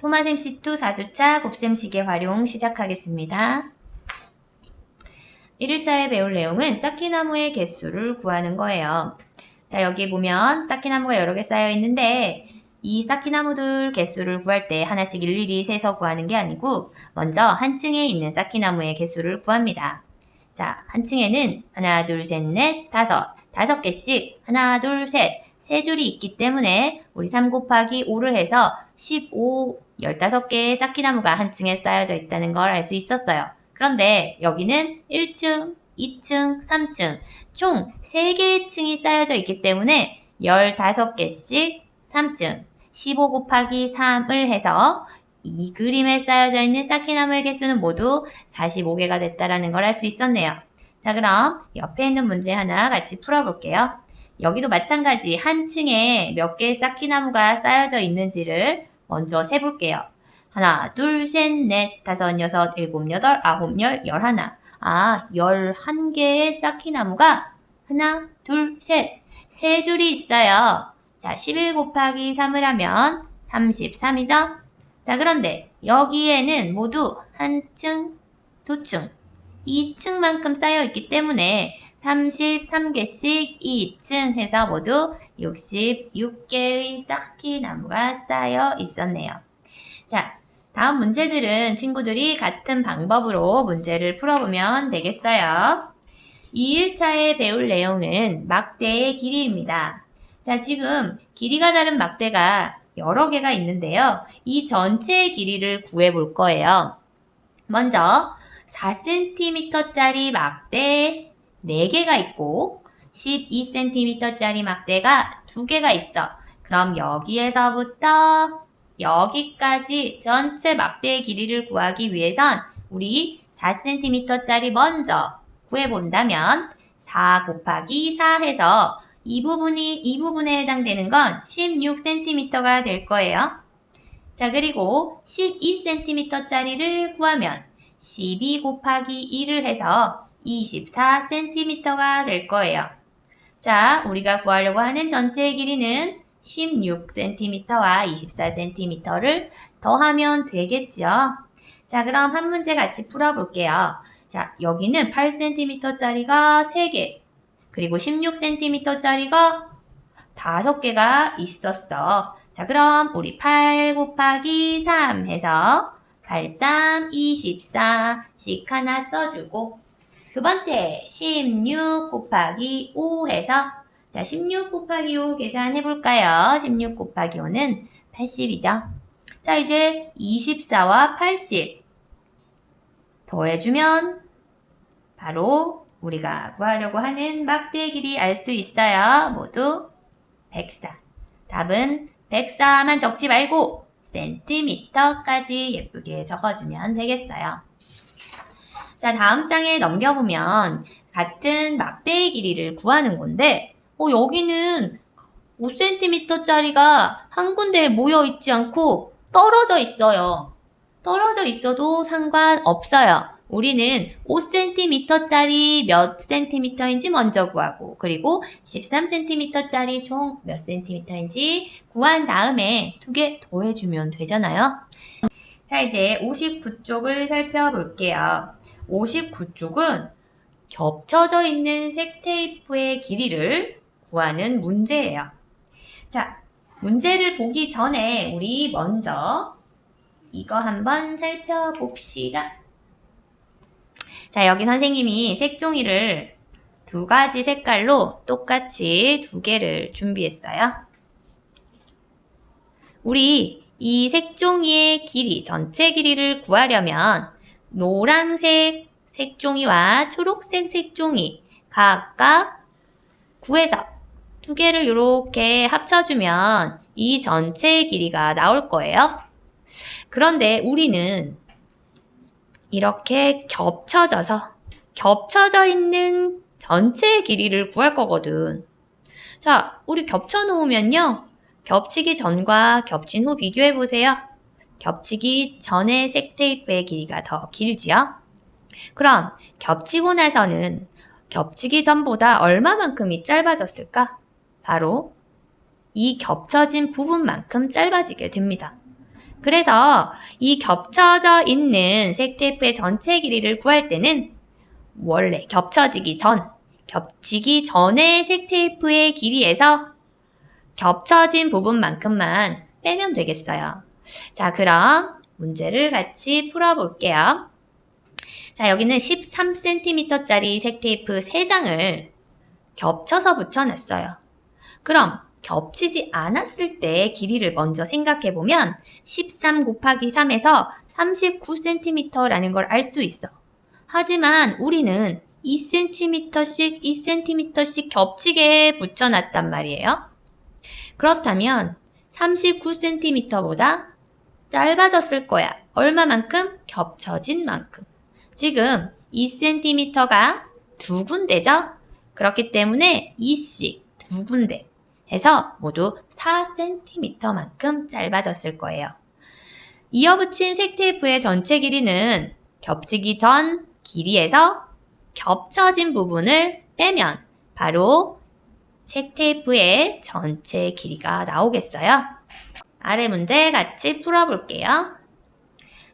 소마셈 C2 4주차 곱셈 시계 활용 시작하겠습니다. 1일차에 배울 내용은 쌓기나무의 개수를 구하는 거예요. 자, 여기 보면 쌓기나무가 여러 개 쌓여 있는데 이 쌓기나무들 개수를 구할 때 하나씩 일일이 세서 구하는 게 아니고 먼저 한 층에 있는 쌓기나무의 개수를 구합니다. 자, 한 층에는 하나, 둘, 셋, 넷, 다섯, 다섯 개씩 하나, 둘, 셋, 세 줄이 있기 때문에 우리 3 곱하기 5를 해서 15, 15개의 쌓기나무가 한 층에 쌓여져 있다는 걸 알 수 있었어요. 그런데 여기는 1층, 2층, 3층, 총 3개의 층이 쌓여져 있기 때문에 15개씩 3층, 15 곱하기 3을 해서 이 그림에 쌓여져 있는 쌓기나무의 개수는 모두 45개가 됐다라는 걸 알 수 있었네요. 자, 그럼 옆에 있는 문제 하나 같이 풀어볼게요. 여기도 마찬가지 한 층에 몇 개의 쌓기나무가 쌓여져 있는지를 먼저 세볼게요. 하나, 둘, 셋, 넷, 다섯, 여섯, 일곱, 여덟, 아홉, 열, 열하나. 아, 열한 개의 쌓기나무가 하나, 둘, 셋, 세 줄이 있어요. 자, 11 곱하기 3을 하면 33이죠? 자, 그런데 여기에는 모두 한 층, 두 층, 2층만큼 쌓여 있기 때문에 33개씩 2층 해서 모두 66개의 쌓기 나무가 쌓여 있었네요. 자, 다음 문제들은 친구들이 같은 방법으로 문제를 풀어보면 되겠어요. 2일차에 배울 내용은 막대의 길이입니다. 자, 지금 길이가 다른 막대가 여러 개가 있는데요. 이 전체의 길이를 구해 볼 거예요. 먼저 4cm짜리 막대 4개가 있고 12cm짜리 막대가 2개가 있어. 그럼 여기에서부터 여기까지 전체 막대의 길이를 구하기 위해선 우리 4cm짜리 먼저 구해본다면 4 곱하기 4 해서 이 부분이 이 부분에 해당되는 건 16cm가 될 거예요. 자, 그리고 12cm짜리를 구하면 12 곱하기 2를 해서 24cm가 될 거예요. 자, 우리가 구하려고 하는 전체의 길이는 16cm와 24cm를 더하면 되겠죠. 자, 그럼 한 문제 같이 풀어볼게요. 자, 여기는 8cm짜리가 3개, 그리고 16cm짜리가 5개가 있었어. 자, 그럼 우리 8 곱하기 3 해서 8, 3, 24 씩 하나 써주고 두 번째 16 곱하기 5 해서 자, 16 곱하기 5 계산해 볼까요? 16 곱하기 5는 80이죠. 자, 이제 24와 80 더해주면 바로 우리가 구하려고 하는 막대의 길이 알 수 있어요. 모두 104. 답은 104만 적지 말고 센티미터까지 예쁘게 적어주면 되겠어요. 자, 다음 장에 넘겨보면 같은 막대의 길이를 구하는 건데, 어, 여기는 5cm짜리가 한 군데에 모여 있지 않고 떨어져 있어요. 떨어져 있어도 상관없어요. 우리는 5cm짜리 몇 cm인지 먼저 구하고, 그리고 13cm짜리 총 몇 cm인지 구한 다음에 두 개 더해주면 되잖아요. 자, 이제 59쪽을 살펴볼게요. 59쪽은 겹쳐져 있는 색 테이프의 길이를 구하는 문제예요. 자, 문제를 보기 전에 우리 먼저 이거 한번 살펴봅시다. 자, 여기 선생님이 색종이를 두 가지 색깔로 똑같이 두 개를 준비했어요. 우리 이 색종이의 길이, 전체 길이를 구하려면 노란색 색종이와 초록색 색종이 각각 구해서 두 개를 이렇게 합쳐주면 이 전체의 길이가 나올 거예요. 그런데 우리는 이렇게 겹쳐져서 겹쳐져 있는 전체의 길이를 구할 거거든. 자, 우리 겹쳐 놓으면요. 겹치기 전과 겹친 후 비교해 보세요. 겹치기 전의 색 테이프의 길이가 더 길지요? 그럼 겹치고 나서는 겹치기 전보다 얼마만큼이 짧아졌을까? 바로 이 겹쳐진 부분만큼 짧아지게 됩니다. 그래서 이 겹쳐져 있는 색테이프의 전체 길이를 구할 때는 원래 겹쳐지기 전, 겹치기 전의 색테이프의 길이에서 겹쳐진 부분만큼만 빼면 되겠어요. 자, 그럼 문제를 같이 풀어볼게요. 자, 여기는 13cm짜리 색테이프 3장을 겹쳐서 붙여놨어요. 그럼 겹치지 않았을 때 길이를 먼저 생각해 보면 13 곱하기 3에서 39cm라는 걸 알 수 있어. 하지만 우리는 2cm씩 2cm씩 겹치게 붙여놨단 말이에요. 그렇다면 39cm보다 짧아졌을 거야. 얼마만큼? 겹쳐진 만큼. 지금 2cm가 두 군데죠? 그렇기 때문에 2씩 두 군데 해서 모두 4cm만큼 짧아졌을 거예요. 이어붙인 색테이프의 전체 길이는 겹치기 전 길이에서 겹쳐진 부분을 빼면 바로 색테이프의 전체 길이가 나오겠어요. 아래 문제 같이 풀어볼게요.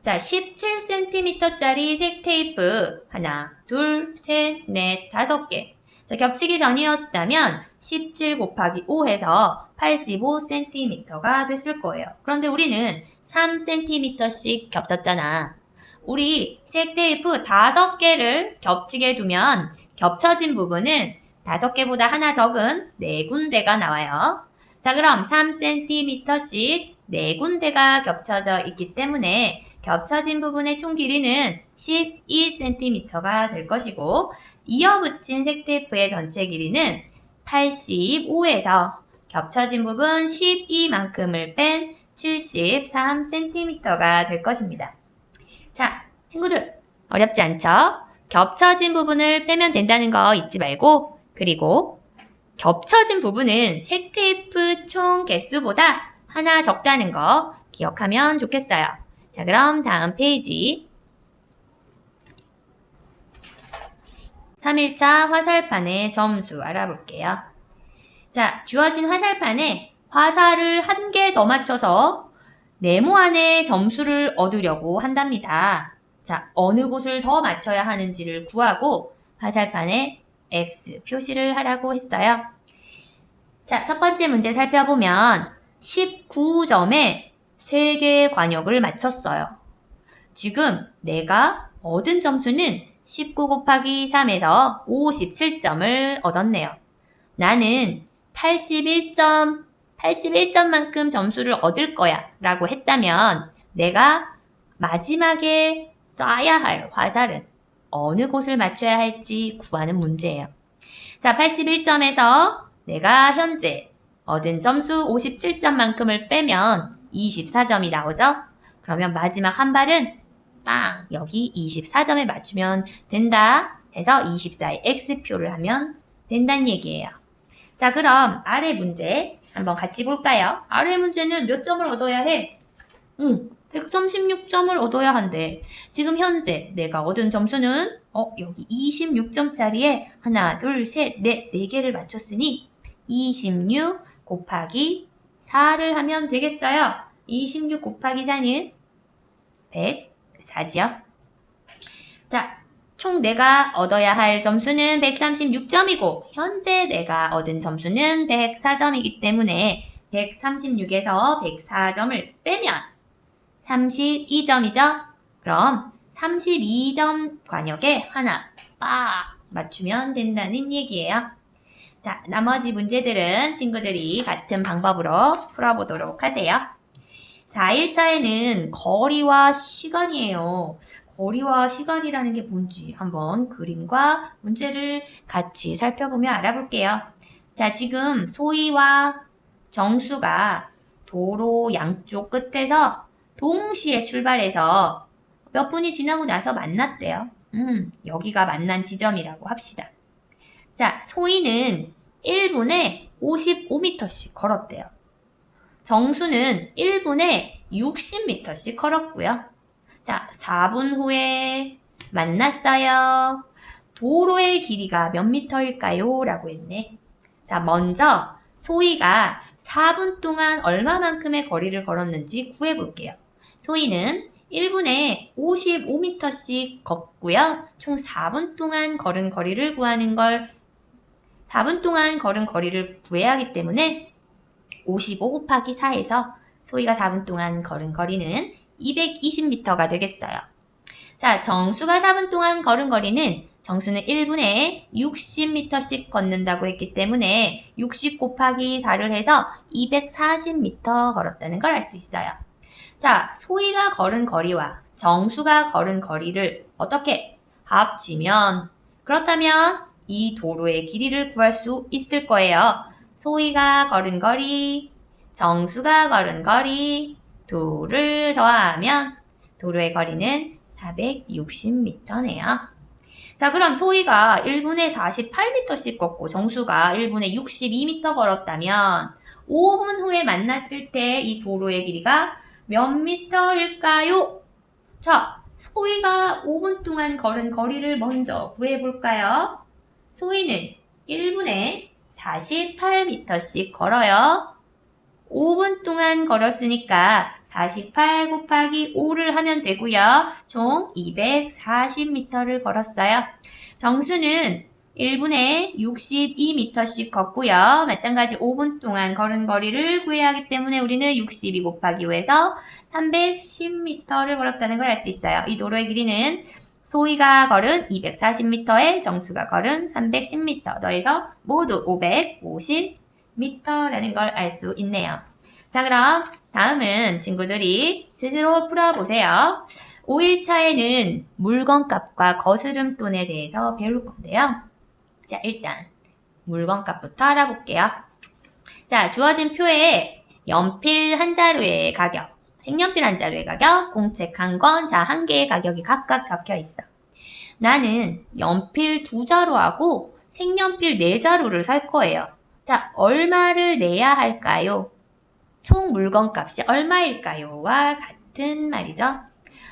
자, 17cm짜리 색테이프 하나, 둘, 셋, 넷, 다섯 개. 자, 겹치기 전이었다면 17 곱하기 5 해서 85cm가 됐을 거예요. 그런데 우리는 3cm씩 겹쳤잖아. 우리 색 테이프 다섯 개를 겹치게 두면 겹쳐진 부분은 다섯 개보다 하나 적은 네 군데가 나와요. 자, 그럼 3cm씩 네 군데가 겹쳐져 있기 때문에 겹쳐진 부분의 총 길이는 12cm가 될 것이고 이어 붙인 색테이프의 전체 길이는 85에서 겹쳐진 부분 12만큼을 뺀 73cm가 될 것입니다. 자, 친구들 어렵지 않죠? 겹쳐진 부분을 빼면 된다는 거 잊지 말고 그리고 겹쳐진 부분은 색테이프 총 개수보다 하나 적다는 거 기억하면 좋겠어요. 자, 그럼 다음 페이지. 3일차 화살판의 점수 알아볼게요. 자, 주어진 화살판에 화살을 한 개 더 맞춰서 네모 안에 점수를 얻으려고 한답니다. 자, 어느 곳을 더 맞춰야 하는지를 구하고 화살판에 X 표시를 하라고 했어요. 자, 첫 번째 문제 살펴보면 19점에 3개의 관역을 맞췄어요. 지금 내가 얻은 점수는 19 곱하기 3에서 57점을 얻었네요. 나는 81점, 81점만큼 점수를 얻을 거야 라고 했다면 내가 마지막에 쏴야 할 화살은 어느 곳을 맞춰야 할지 구하는 문제예요. 자, 81점에서 내가 현재 얻은 점수 57점만큼을 빼면 24점이 나오죠? 그러면 마지막 한 발은 빵! 여기 24점에 맞추면 된다 해서 24의 X표를 하면 된다는 얘기예요. 자, 그럼 아래 문제 한번 같이 볼까요? 아래 문제는 몇 점을 얻어야 해? 응, 136점을 얻어야 한대. 지금 현재 내가 얻은 점수는 어, 여기 26점짜리에 하나, 둘, 셋, 넷, 네 개를 맞췄으니 26 곱하기 4를 하면 되겠어요. 26 곱하기 4는 104지요. 자, 총 내가 얻어야 할 점수는 136점이고 현재 내가 얻은 점수는 104점이기 때문에 136에서 104점을 빼면 32점이죠? 그럼 32점 관역에 하나 빡 맞추면 된다는 얘기예요. 자, 나머지 문제들은 친구들이 같은 방법으로 풀어보도록 하세요. 4일차에는 거리와 시간이에요. 거리와 시간이라는 게 뭔지 한번 그림과 문제를 같이 살펴보며 알아볼게요. 자, 지금 소희와 정수가 도로 양쪽 끝에서 동시에 출발해서 몇 분이 지나고 나서 만났대요. 음, 여기가 만난 지점이라고 합시다. 자, 소희는 1분에 55m씩 걸었대요. 정수는 1분에 60m씩 걸었고요. 자, 4분 후에 만났어요. 도로의 길이가 몇 미터일까요? 라고 했네. 자, 먼저 소희가 4분 동안 얼마만큼의 거리를 걸었는지 구해볼게요. 소희는 1분에 55m씩 걷고요. 총 4분 동안 걸은 거리를 구하는 걸 4분 동안 걸은 거리를 구해야 하기 때문에 55 곱하기 4에서 소희가 4분 동안 걸은 거리는 220m가 되겠어요. 자, 정수가 4분 동안 걸은 거리는 정수는 1분에 60m씩 걷는다고 했기 때문에 60 곱하기 4를 해서 240m 걸었다는 걸 알 수 있어요. 자, 소희가 걸은 거리와 정수가 걸은 거리를 어떻게 합치면 그렇다면 이 도로의 길이를 구할 수 있을 거예요. 소희가 걸은 거리, 정수가 걸은 거리, 도를 더하면 도로의 거리는 460m네요. 자, 그럼 소희가 1분에 48m씩 걷고 정수가 1분에 62m 걸었다면 5분 후에 만났을 때 이 도로의 길이가 몇 미터일까요? 자, 소희가 5분 동안 걸은 거리를 먼저 구해볼까요? 소희는 1분에 48m씩 걸어요. 5분 동안 걸었으니까 48 곱하기 5를 하면 되고요. 총 240m를 걸었어요. 정수는 1분에 62m씩 걷고요. 마찬가지 5분 동안 걸은 거리를 구해야 하기 때문에 우리는 62 곱하기 5에서 310m를 걸었다는 걸 알 수 있어요. 이 도로의 길이는 소희가 걸은 240m에 정수가 걸은 310m 더해서 모두 550m라는 걸 알 수 있네요. 자, 그럼 다음은 친구들이 스스로 풀어보세요. 5일차에는 물건값과 거스름돈에 대해서 배울 건데요. 자, 일단 물건값부터 알아볼게요. 자, 주어진 표에 연필 한 자루의 가격, 색연필 한 자루의 가격, 공책 한 권, 자, 한 개의 가격이 각각 적혀 있어. 나는 연필 두 자루하고 색연필 네 자루를 살 거예요. 자, 얼마를 내야 할까요? 총 물건 값이 얼마일까요? 와 같은 말이죠.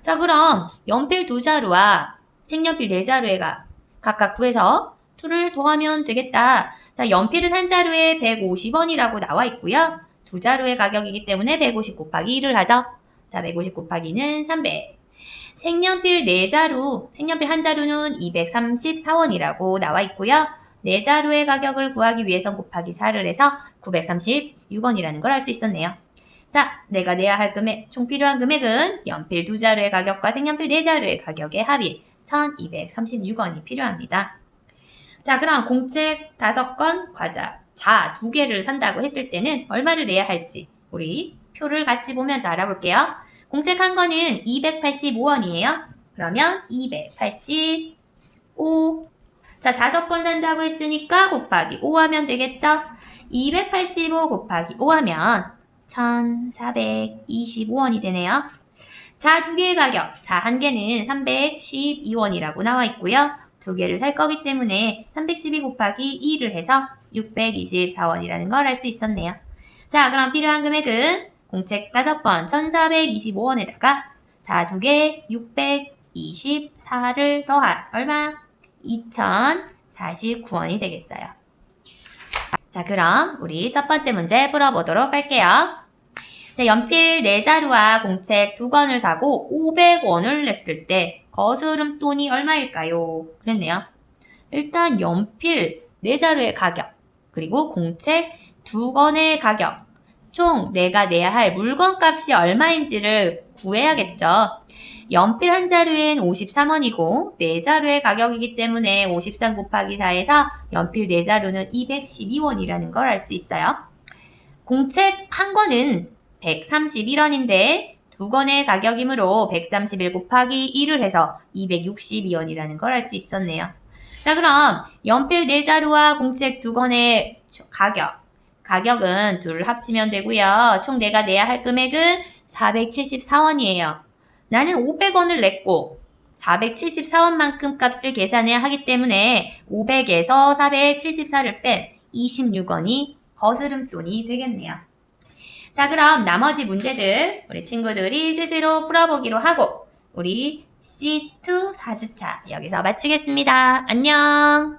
자, 그럼 연필 두 자루와 색연필 네 자루에 가 각각 구해서 둘을 더하면 되겠다. 자, 연필은 한 자루에 150원이라고 나와 있고요. 두 자루의 가격이기 때문에 150 곱하기 1을 하죠. 자, 150 곱하기는 300. 색연필 네 자루, 색연필 한 자루는 234원이라고 나와 있고요. 네 자루의 가격을 구하기 위해선 곱하기 4를 해서 936원이라는 걸 알 수 있었네요. 자, 내가 내야 할 금액, 총 필요한 금액은 연필 두 자루의 가격과 색연필 네 자루의 가격의 합이 1236원이 필요합니다. 자, 그럼 공책 다섯 건, 과자, 자 두 개를 산다고 했을 때는 얼마를 내야 할지 우리 표를 같이 보면서 알아볼게요. 공책 한 건은 285원이에요. 그러면 285. 자, 다섯 건 산다고 했으니까 곱하기 5 하면 되겠죠? 285 곱하기 5 하면 1425원이 되네요. 자, 두 개의 가격. 자, 한 개는 312원이라고 나와 있고요. 두 개를 살 거기 때문에 312 곱하기 2를 해서 624원이라는 걸 알 수 있었네요. 자, 그럼 필요한 금액은 공책 5번 1425원에다가 자, 두 개 624를 더한 얼마? 2049원이 되겠어요. 자, 그럼 우리 첫 번째 문제 풀어보도록 할게요. 자, 연필 4자루와 공책 2권을 사고 500원을 냈을 때 거스름 돈이 얼마일까요? 그랬네요. 일단 연필 4자루의 가격, 그리고 공책 2권의 가격, 총 내가 내야 할 물건값이 얼마인지를 구해야겠죠. 연필 한 자루엔 53원이고 4자루의 가격이기 때문에 53 곱하기 4에서 연필 4자루는 212원이라는 걸 알 수 있어요. 공책 한 권은 131원인데 두 권의 가격이므로 131 곱하기 1을 해서 262원이라는 걸 알 수 있었네요. 자 그럼 연필 4자루와 공책 두 권의 가격 가격은 둘을 합치면 되고요. 총 내가 내야 할 금액은 474원이에요. 나는 500원을 냈고 474원만큼 값을 계산해야 하기 때문에 500에서 474를 뺀 26원이 거스름돈이 되겠네요. 자, 그럼 나머지 문제들 우리 친구들이 스스로 풀어보기로 하고 우리 C2 4주차 여기서 마치겠습니다. 안녕!